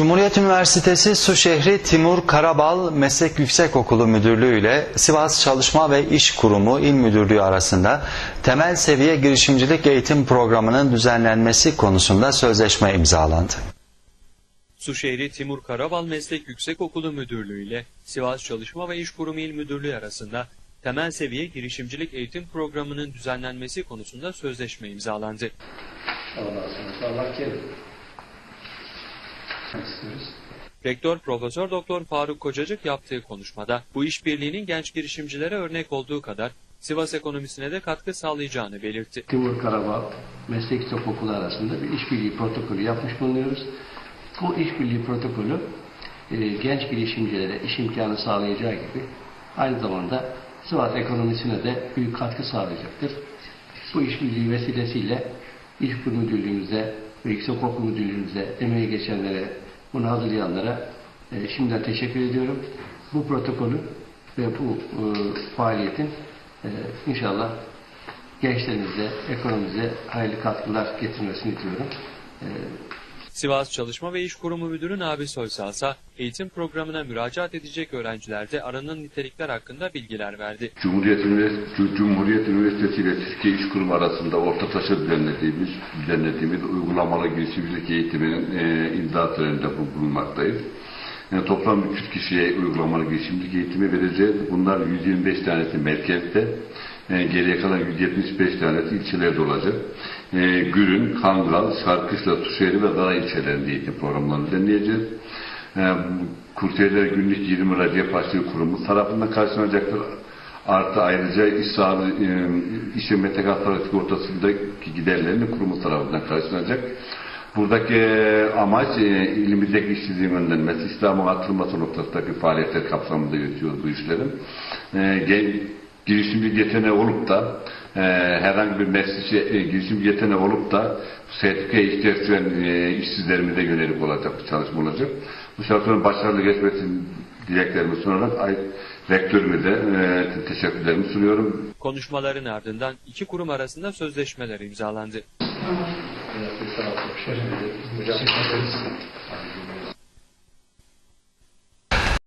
Cumhuriyet Üniversitesi Suşehri Timur Karabal Meslek Yüksekokulu Müdürlüğü ile Sivas Çalışma ve İş Kurumu İl Müdürlüğü arasında temel seviye girişimcilik eğitim programının düzenlenmesi konusunda sözleşme imzalandı. Suşehri Timur Karabal Meslek Yüksekokulu Müdürlüğü ile Sivas Çalışma ve İş Kurumu İl Müdürlüğü arasında temel seviye girişimcilik eğitim programının düzenlenmesi konusunda sözleşme imzalandı. Ondan sonra Allah kerim. istiyoruz. Rektör Profesör Doktor Faruk Kocacık yaptığı konuşmada bu işbirliğinin genç girişimcilere örnek olduğu kadar Sivas ekonomisine de katkı sağlayacağını belirtti. Timur Karabağ Meslek Yüksek Okulu arasında bir işbirliği protokolü yapmış bulunuyoruz. Bu işbirliği protokolü e, genç girişimcilere iş imkanı sağlayacağı gibi aynı zamanda Sivas ekonomisine de büyük katkı sağlayacaktır. Bu işbirliği vesilesiyle İş Müdürlüğümüze ve Yüksek Okul Müdürlüğümüze emeği geçenlere, bunu hazırlayanlara e, şimdiden teşekkür ediyorum. Bu protokolü ve bu e, faaliyetin e, inşallah gençlerimize, ekonomimize hayırlı katkılar getirmesini diliyorum. E, Sivas Çalışma ve İş Kurumu Müdürü Nabi Soysal ise eğitim programına müracaat edecek öğrencilerde aranan nitelikler hakkında bilgiler verdi. Cumhuriyet Üniversitesi, Cumhuriyet Üniversitesi ile Türkiye İş Kurumu arasında ortaklaşa düzenlediğimiz, düzenlediğimiz uygulamalı girişimcilik eğitiminin e, imza töreninde bulunmaktayız. Yani toplam 300 kişiye uygulamalı girişimcilik eğitimi vereceğiz. Bunlar 125 tanesi merkezde, e, geriye kalan 175 tanesi ilçelerde olacak. E, Gürün, Kangal, Şarkışla, Tuşehri ve Dara ilçelerinde eğitim programlarını düzenleyeceğiz. E, Kurtiyerler Günlük 20 Radyo Başlığı Kurumu tarafından karşılanacaktır. Artı ayrıca sağlığı, e, iş ve meslek hastalığı sigortasındaki giderlerini kurumu tarafından karşılanacak. Buradaki e, amaç e, ilimizdeki işsizliğin önlenmesi, İslam'ın atılması noktasındaki faaliyetler kapsamında yürütüyoruz bu işlerin. E, girişimci yeteneği olup da e, herhangi bir mesleği e, girişimci yeteneği olup da sertifika ihtiyaç duyan e, işsizlerimize yönelik olacak bir çalışma olacak. Bu çalışmanın başarılı geçmesini dileklerimi sunarak ay, rektörümüze e, teşekkürlerimi sunuyorum. Konuşmaların ardından iki kurum arasında sözleşmeler imzalandı. Sağ olun.